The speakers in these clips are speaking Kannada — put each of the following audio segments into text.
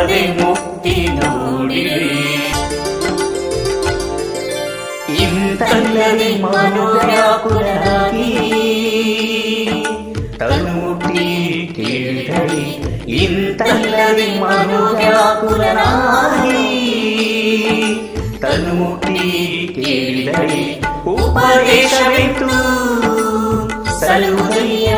ಅದೇ ಮುಕ್ತಿ ನೋಡಿರಿ ಇಂತಲ್ಲದೆ ಮನೋವ್ಯಾಕುಲರಾಗಿ ತನ್ನುಟಿ ಕೇಳಿದಳಿ ಇಂತಲ್ಲದೆ ಮನೋವ್ಯಾಕುಲನಾಗಿ ತನ್ನುಟಿ ಕೇಳಿದಳಿ ಉಪದೇಶವಿತ್ತು ಸಲುದಯ್ಯ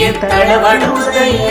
ಎತ್ತಳವಡುವುದಯ್ಯ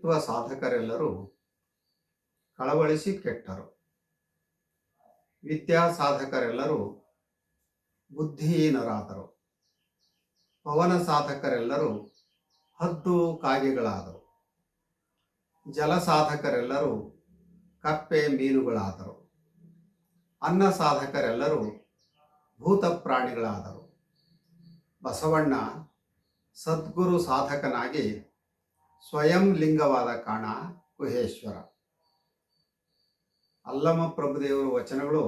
ಕವಿತ್ವ ಸಾಧಕರೆಲ್ಲರೂ ಕಳವಳಿಸಿ ಕೆಟ್ಟರು. ವಿದ್ಯಾ ಸಾಧಕರೆಲ್ಲರೂ ಬುದ್ಧಿಹೀನರಾದರು. ಪವನ ಸಾಧಕರೆಲ್ಲರೂ ಹದ್ದು ಕಾಗೆಗಳಾದರು. ಜಲ ಸಾಧಕರೆಲ್ಲರೂ ಕಪ್ಪೆ ಮೀನುಗಳಾದರು. ಅನ್ನ ಸಾಧಕರೆಲ್ಲರೂ ಭೂತ ಪ್ರಾಣಿಗಳಾದರು. ಬಸವಣ್ಣ ಸದ್ಗುರು ಸಾಧಕನಾಗಿ ಸ್ವಯಂ ಲಿಂಗವಾದ ಕಾಣ ಗುಹೇಶ್ವರ. ಅಲ್ಲಮ ಪ್ರಭುದೇವರ ವಚನಗಳು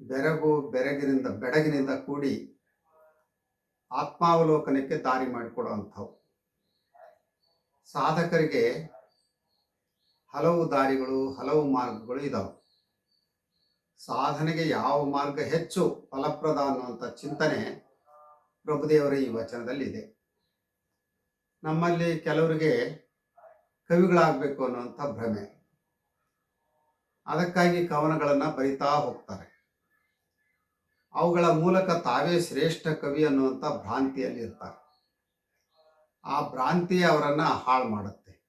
ಬೆರಗು ಬೆರಗಿನಿಂದ ಬೆಡಗಿನಿಂದ ಕೂಡಿ ಆತ್ಮಾವಲೋಕನಕ್ಕೆ ದಾರಿ ಮಾಡಿಕೊಡುವಂಥವು. ಸಾಧಕರಿಗೆ ಹಲವು ದಾರಿಗಳು, ಹಲವು ಮಾರ್ಗಗಳು ಇದಾವೆ. ಸಾಧನೆಗೆ ಯಾವ ಮಾರ್ಗ ಹೆಚ್ಚು ಫಲಪ್ರದ ಅನ್ನುವಂಥ ಚಿಂತನೆ ಪ್ರಭುದೇವರ ಈ ವಚನದಲ್ಲಿ ಇದೆ ನಮ್ಮಲ್ಲಿ ಕೆಲವರಿಗೆ ಕವಿಗಳಾಗಬೇಕು ಅನ್ನುವಂಥ ಭ್ರಮೆ. ಅದಕ್ಕಾಗಿ ಕವನಗಳನ್ನು ಬರಿತಾ ಹೋಗ್ತಾರೆ. ಅವುಗಳ ಮೂಲಕ ತಾವೇ ಶ್ರೇಷ್ಠ ಕವಿ ಅನ್ನುವಂಥ ಭ್ರಾಂತಿಯಲ್ಲಿ ಇರ್ತಾರೆ. ಆ ಭ್ರಾಂತಿ ಅವರನ್ನು ಹಾಳು ಮಾಡುತ್ತೆ.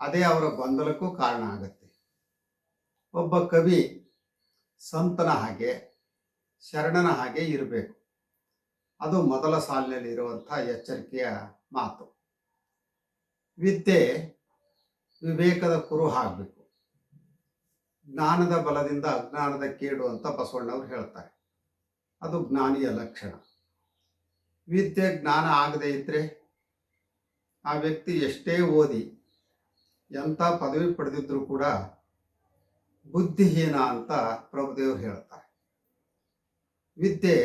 ಅದೇ ಅವರ ಗೊಂದಲಕ್ಕೂ ಕಾರಣ ಆಗುತ್ತೆ. ಒಬ್ಬ ಕವಿ ಸಂತನ ಹಾಗೆ, ಶರಣನ ಹಾಗೆ ಇರಬೇಕು. ಅದು ಮೊದಲ ಸಾಲಿನಲ್ಲಿ ಇರುವಂಥ ಎಚ್ಚರಿಕೆಯ ಮಾತು. ವಿದ್ಯೆ ವಿವೇಕದ ಕುರು ಆಗಬೇಕು. ಜ್ಞಾನದ ಬಲದಿಂದ ಅಜ್ಞಾನದ ಕೇಡು ಅಂತ ಬಸವಣ್ಣವ್ರು ಹೇಳ್ತಾರೆ. ಅದು ಜ್ಞಾನಿಯ ಲಕ್ಷಣ. ವಿದ್ಯೆ ಜ್ಞಾನ ಆಗದೇ ಇದ್ದರೆ ಆ ವ್ಯಕ್ತಿ ಎಷ್ಟೇ ಓದಿ ಎಂಥ ಪದವಿ ಪಡೆದಿದ್ರೂ ಕೂಡ ಬುದ್ಧಿಹೀನ ಅಂತ ಪ್ರಭುದೇವರು ಹೇಳ್ತಾರೆ. ವಿದ್ಯೆ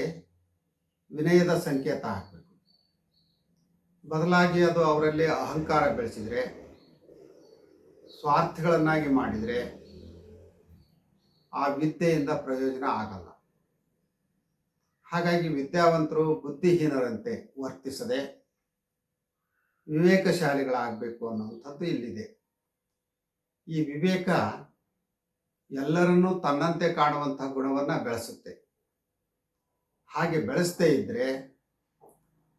ವಿನಯದ ಸಂಕೇತ ಆಗಬೇಕು. ಬದಲಾಗಿ ಅದು ಅವರಲ್ಲಿ ಅಹಂಕಾರ ಬೆಳೆಸಿದರೆ, ಸ್ವಾರ್ಥಗಳನ್ನಾಗಿ ಮಾಡಿದರೆ ಆ ವಿದ್ಯೆಯಿಂದ ಪ್ರಯೋಜನ ಆಗಲ್ಲ. ಹಾಗಾಗಿ ವಿದ್ಯಾವಂತರು ಬುದ್ಧಿಹೀನರಂತೆ ವರ್ತಿಸದೆ ವಿವೇಕಶಾಲಿಗಳಾಗಬೇಕು ಅನ್ನುವಂಥದ್ದು ಇಲ್ಲಿದೆ. ಈ ವಿವೇಕ ಎಲ್ಲರನ್ನೂ ತನ್ನಂತೆ ಕಾಣುವಂತಹ ಗುಣವನ್ನು ಬೆಳೆಸುತ್ತೆ. ಹಾಗೆ ಬೆಳೆಸದೇ ಇದ್ದರೆ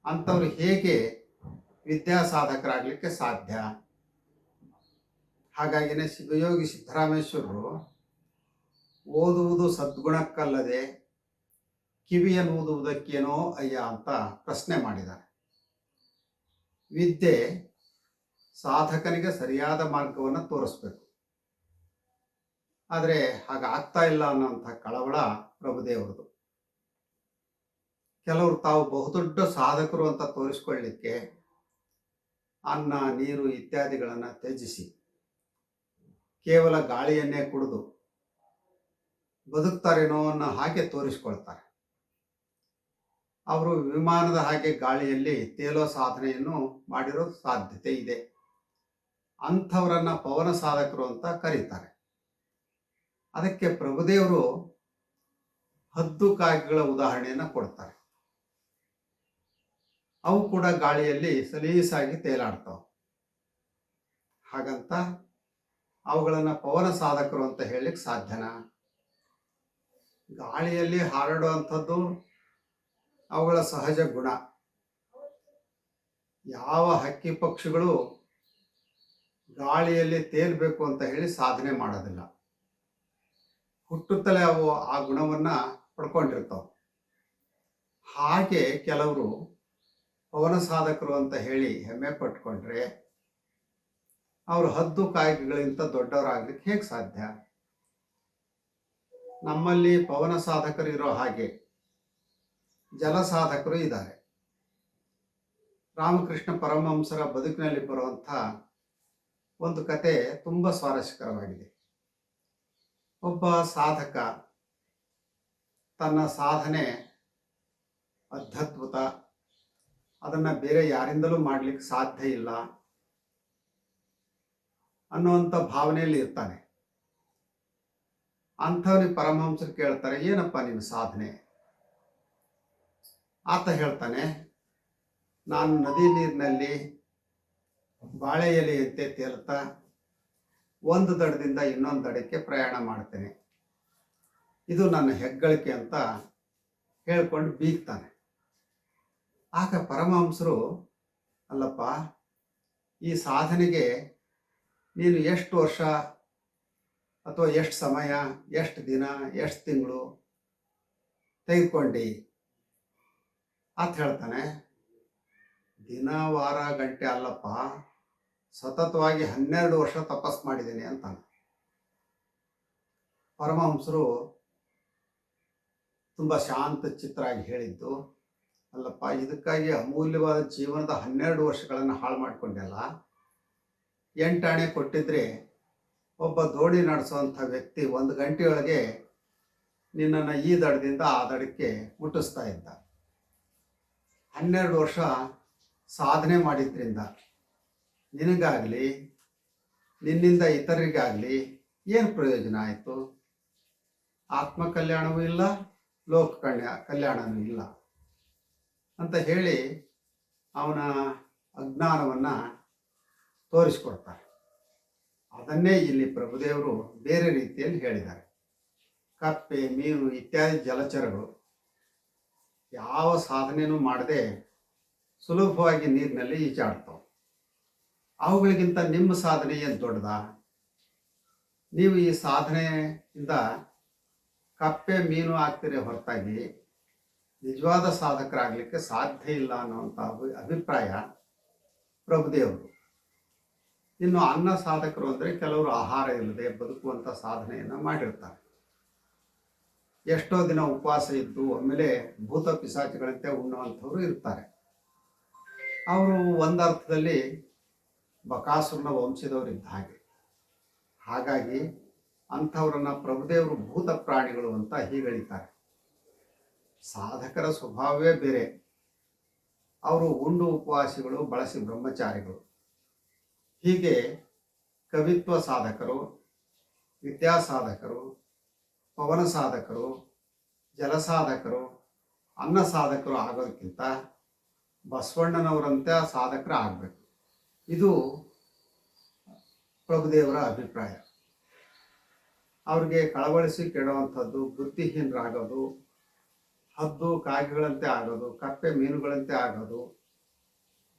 ಅಂಥವ್ರು ಹೇಗೆ ವಿದ್ಯಾ ಸಾಧಕರಾಗಲಿಕ್ಕೆ ಸಾಧ್ಯ ಹಾಗಾಗಿನೇ ಶಿವಯೋಗಿ ಸಿದ್ದರಾಮೇಶ್ವರರು ಓದುವುದು ಸದ್ಗುಣಕ್ಕಲ್ಲದೆ ಕಿವಿಯನ್ನುವುದಕ್ಕೇನೋ ಅಯ್ಯ ಅಂತ ಪ್ರಶ್ನೆ ಮಾಡಿದ್ದಾರೆ. ವಿದ್ಯೆ ಸಾಧಕನಿಗೆ ಸರಿಯಾದ ಮಾರ್ಗವನ್ನು ತೋರಿಸ್ಬೇಕು. ಆದರೆ ಹಾಗಾಗ್ತಾ ಇಲ್ಲ ಅನ್ನೋಂಥ ಕಳವಳ ಪ್ರಭುದೇವರದು. ಕೆಲವರು ತಾವು ಬಹುದೊಡ್ಡ ಸಾಧಕರು ಅಂತ ತೋರಿಸ್ಕೊಳ್ಳಿಕ್ಕೆ ಅನ್ನ, ನೀರು ಇತ್ಯಾದಿಗಳನ್ನು ತ್ಯಜಿಸಿ ಕೇವಲ ಗಾಳಿಯನ್ನೇ ಕುಡಿದು ಬದುಕ್ತಾರೇನೋ ಅನ್ನೋ ಹಾಗೆ ತೋರಿಸ್ಕೊಳ್ತಾರೆ. ಅವರು ವಿಮಾನದ ಹಾಗೆ ಗಾಳಿಯಲ್ಲಿ ತೇಲೋ ಸಾಧನೆಯನ್ನು ಮಾಡಿರೋ ಸಾಧ್ಯತೆ ಇದೆ. ಅಂಥವರನ್ನು ಪವನ ಸಾಧಕರು ಅಂತ ಕರೀತಾರೆ. ಅದಕ್ಕೆ ಪ್ರಭುದೇವರು ಹದ್ದು ಕಾಗೆಗಳ ಉದಾಹರಣೆಯನ್ನು ಕೊಡ್ತಾರೆ. ಅವು ಕೂಡ ಗಾಳಿಯಲ್ಲಿ ಸಲೀಸಾಗಿ ತೇಲಾಡ್ತಾವೆ. ಹಾಗಂತ ಅವುಗಳನ್ನು ಪವನ ಸಾಧಕರು ಅಂತ ಹೇಳಲಿಕ್ಕೆ ಸಾಧ್ಯನ? ಗಾಳಿಯಲ್ಲಿ ಹಾರಾಡುವಂಥದ್ದು ಅವುಗಳ ಸಹಜ ಗುಣ. ಯಾವ ಹಕ್ಕಿ ಪಕ್ಷಿಗಳು ಗಾಳಿಯಲ್ಲಿ ತೇಲ್ಬೇಕು ಅಂತ ಹೇಳಿ ಸಾಧನೆ ಮಾಡೋದಿಲ್ಲ. ಹುಟ್ಟುತ್ತಲೇ ಅವು ಆ ಗುಣವನ್ನ ಪಡ್ಕೊಂಡಿರ್ತಾವೆ. ಹಾಗೆ ಕೆಲವರು ಪವನ ಸಾಧಕರು ಅಂತ ಹೇಳಿ ಹೆಮ್ಮೆ ಪಟ್ಕೊಂಡ್ರೆ ಅವರು ಹದ್ದು ಕಾಯ್ಗಳಿಂತ ದೊಡ್ಡವರಾಗ್ಲಿಕ್ಕೆ ಹೇಗೆ ಸಾಧ್ಯ? ನಮ್ಮಲ್ಲಿ ಪವನ ಸಾಧಕರು ಇರೋ ಹಾಗೆ ಜಲ ಸಾಧಕರು ಇದ್ದಾರೆ. ರಾಮಕೃಷ್ಣ ಪರಮಹಂಸರ ಬದುಕಿನಲ್ಲಿ ಬರುವಂಥ ಒಂದು ಕತೆ ತುಂಬ ಸ್ವಾರಸ್ಯಕರವಾಗಿದೆ. ಒಬ್ಬ ಸಾಧಕ ತನ್ನ ಸಾಧನೆ ಅತ್ಯದ್ಭುತ ಅದನ್ನು ಬೇರೆ ಯಾರಿಂದಲೂ ಮಾಡಲಿಕ್ಕೆ ಸಾಧ್ಯ ಇಲ್ಲ ಅನ್ನುವಂಥ ಭಾವನೆಯಲ್ಲಿ ಇರ್ತಾನೆ. ಅಂಥವ್ರಿಗೆ ಪರಮಹಂಸರು ಕೇಳ್ತಾರೆ, ಏನಪ್ಪ ನಿನ್ನ ಸಾಧನೆ? ಆತ ಹೇಳ್ತಾನೆ, ನಾನು ನದಿ ನೀರಿನಲ್ಲಿ ಬಾಳೆ ಎಲೆಯಂತೆ ತೇಲ್ತಾ ಒಂದು ದಡದಿಂದ ಇನ್ನೊಂದು ದಡಕ್ಕೆ ಪ್ರಯಾಣ ಮಾಡ್ತೇನೆ. ಇದು ನನ್ನ ಹೆಗ್ಗಳಿಕೆ ಅಂತ ಹೇಳ್ಕೊಂಡು ಬೀಗ್ತಾನೆ. ಆಗ ಪರಮಹಂಸರು, ಅಲ್ಲಪ್ಪ, ಈ ಸಾಧನೆಗೆ ನೀನು ಎಷ್ಟು ವರ್ಷ ಅಥವಾ ಎಷ್ಟು ಸಮಯ, ಎಷ್ಟು ದಿನ, ಎಷ್ಟು ತಿಂಗಳು ತೆಗೆದುಕೊಂಡಿ? ಅಂತ ಹೇಳ್ತಾನೆ, ದಿನ, ವಾರ, ಗಂಟೆ ಅಲ್ಲಪ್ಪ, ಸತತವಾಗಿ ಹನ್ನೆರಡು ವರ್ಷ ತಪಸ್ ಮಾಡಿದ್ದೀನಿ ಅಂತಾನೆ. ಪರಮಹಂಸರು ತುಂಬ ಶಾಂತ ಚಿತ್ತರಾಗಿ ಹೇಳಿದ್ದು ಅಲ್ಲಪ್ಪ, ಇದಕ್ಕಾಗಿ ಅಮೂಲ್ಯವಾದ ಜೀವನದ ಹನ್ನೆರಡು ವರ್ಷಗಳನ್ನು ಹಾಳು ಮಾಡಿಕೊಂಡೆಲ್ಲ ಎಂಟಾಣೆ ಕೊಟ್ಟಿದ್ರೆ ಒಬ್ಬ ದೋಣಿ ನಡೆಸುವಂಥ ವ್ಯಕ್ತಿ ಒಂದು ಗಂಟೆಯೊಳಗೆ ನಿನ್ನನ್ನು ಈ ದಡದಿಂದ ಆ ದಡಕ್ಕೆ ಮುಟ್ಟಿಸ್ತಾ ಇದ್ದ. ಹನ್ನೆರಡು ವರ್ಷ ಸಾಧನೆ ಮಾಡಿದ್ರಿಂದ ನಿನಗಾಗಲಿ, ನಿನ್ನಿಂದ ಇತರರಿಗಾಗಲಿ ಏನು ಪ್ರಯೋಜನ ಆಯಿತು? ಆತ್ಮ ಕಲ್ಯಾಣವೂ ಇಲ್ಲ, ಲೋಕ ಕಲ್ಯಾ ಕಲ್ಯಾಣವೂ ಇಲ್ಲ. ಅಂತ ಹೇಳಿ ಅವನ ಅಜ್ಞಾನವನ್ನು ತೋರಿಸ್ಕೊಡ್ತಾರೆ. ಅದನ್ನೇ ಇಲ್ಲಿ ಪ್ರಭುದೇವರು ಬೇರೆ ರೀತಿಯಲ್ಲಿ ಹೇಳಿದ್ದಾರೆ. ಕಪ್ಪೆ, ಮೀನು ಇತ್ಯಾದಿ ಜಲಚರಗಳು ಯಾವ ಸಾಧನೆಯೂ ಮಾಡದೆ ಸುಲಭವಾಗಿ ನೀರಿನಲ್ಲಿ ಈಜಾಡ್ತಾವೆ. ಅವುಗಳಿಗಿಂತ ನಿಮ್ಮ ಸಾಧನೆ ಏನು ದೊಡ್ಡದ? ನೀವು ಈ ಸಾಧನೆಯಿಂದ ಕಪ್ಪೆ, ಮೀನು ಆಗ್ತೀರಿ ಹೊರತಾಗಿ ನಿಜವಾದ ಸಾಧಕರಾಗಲಿಕ್ಕೆ ಸಾಧ್ಯ ಇಲ್ಲ ಅನ್ನುವಂಥ ಅಭಿ ಅಭಿಪ್ರಾಯ ಪ್ರಭುದೇವರು. ಇನ್ನು ಅನ್ನ ಸಾಧಕರು ಅಂದರೆ ಕೆಲವರು ಆಹಾರ ಇಲ್ಲದೆ ಬದುಕುವಂಥ ಸಾಧನೆಯನ್ನು ಮಾಡಿರ್ತಾರೆ. ಎಷ್ಟೋ ದಿನ ಉಪವಾಸ ಇದ್ದು ಆಮೇಲೆ ಭೂತ ಪಿಸಾಚಿಗಳಂತೆ ಉಣ್ಣುವಂಥವ್ರು ಇರ್ತಾರೆ. ಅವರು ಒಂದರ್ಥದಲ್ಲಿ ಬಕಾಸುರನ ವಂಶದವರಿದ್ದ ಹಾಗೆ. ಹಾಗಾಗಿ ಅಂಥವ್ರನ್ನ ಪ್ರಭುದೇವರು ಭೂತ ಪ್ರಾಣಿಗಳು ಅಂತ ಹೀಗಳಿತಾರೆ ಸಾಧಕರ ಸ್ವಭಾವವೇ ಬೇರೆ. ಅವರು ಉಂಡು ಉಪವಾಸಿಗಳು, ಬಳಸಿ ಬ್ರಹ್ಮಚಾರಿಗಳು. ಹೀಗೆ ಕವಿತ್ವ ಸಾಧಕರು, ವಿದ್ಯಾ ಸಾಧಕರು, ಪವನ ಸಾಧಕರು, ಜಲ ಸಾಧಕರು, ಅನ್ನ ಸಾಧಕರು ಆಗೋದಕ್ಕಿಂತ ಬಸವಣ್ಣನವರಂತೆ ಸಾಧಕರು ಆಗಬೇಕು. ಇದು ಪ್ರಭುದೇವರ ಅಭಿಪ್ರಾಯ. ಅವ್ರಿಗೆ ಕಳವಳಿಸಿ ಕೆಡುವಂಥದ್ದು ಬುದ್ಧಿಹೀನರಾಗೋದು ಹದ್ದು ಕಾಗೆಗಳಂತೆ ಆಗೋದು ಕಪ್ಪೆ ಮೀನುಗಳಂತೆ ಆಗೋದು,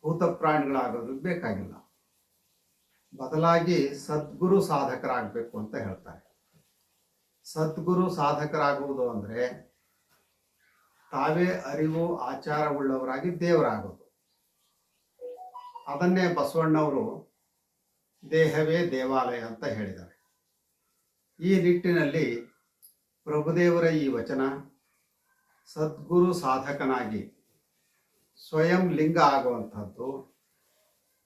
ಭೂತ ಪ್ರಾಣಿಗಳಾಗೋದು ಬೇಕಾಗಿಲ್ಲ. ಬದಲಾಗಿ ಸದ್ಗುರು ಸಾಧಕರಾಗಬೇಕು ಅಂತ ಹೇಳ್ತಾರೆ. ಸದ್ಗುರು ಸಾಧಕರಾಗುವುದು ಅಂದರೆ ತಾವೇ ಅರಿವು ಆಚಾರವುಳ್ಳವರಾಗಿ ದೇವರಾಗೋದು. ಅದನ್ನೇ ಬಸವಣ್ಣವರು ದೇಹವೇ ದೇವಾಲಯ ಅಂತ ಹೇಳಿದ್ದಾರೆ. ಈ ನಿಟ್ಟಿನಲ್ಲಿ ಪ್ರಭುದೇವರ ಈ ವಚನ ಸದ್ಗುರು ಸಾಧಕನಾಗಿ ಸ್ವಯಂ ಲಿಂಗ ಆಗುವಂಥದ್ದು,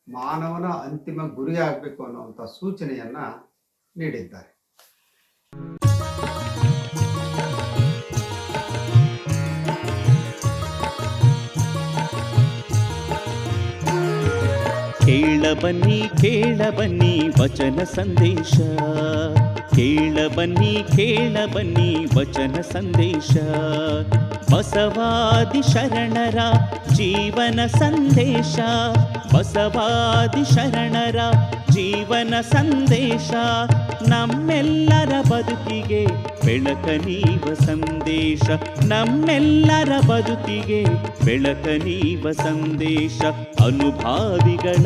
ಮಾನವನ ಅಂತಿಮ ಗುರಿ ಆಗಬೇಕು ಅನ್ನುವಂಥ ಸೂಚನೆಯನ್ನು ನೀಡಿದ್ದಾರೆ. ಕೇಳಬನ್ನಿ ಕೇಳಬನ್ನಿ ಕೇಳ ಬನ್ನಿ ವಚನ ಸಂದೇಶ. ಕೇಳ ಬನ್ನಿ ಕೇಳ ಬನ್ನಿ ವಚನ ಸಂದೇಶ. ಬಸವಾದಿ ಶರಣರ ಜೀವನ ಸಂದೇಶ. ಬಸವಾದಿ ಶರಣರ ಜೀವನ ಸಂದೇಶ. ನಮ್ಮೆಲ್ಲರ ಬದುಕಿಗೆ ಬೆಳಕ ನೀವ ಸಂದೇಶ. ನಮ್ಮೆಲ್ಲರ ಬದುಕಿಗೆ ಬೆಳಕ ನೀವ ಸಂದೇಶ. ಅನುಭಾವಿಗಳ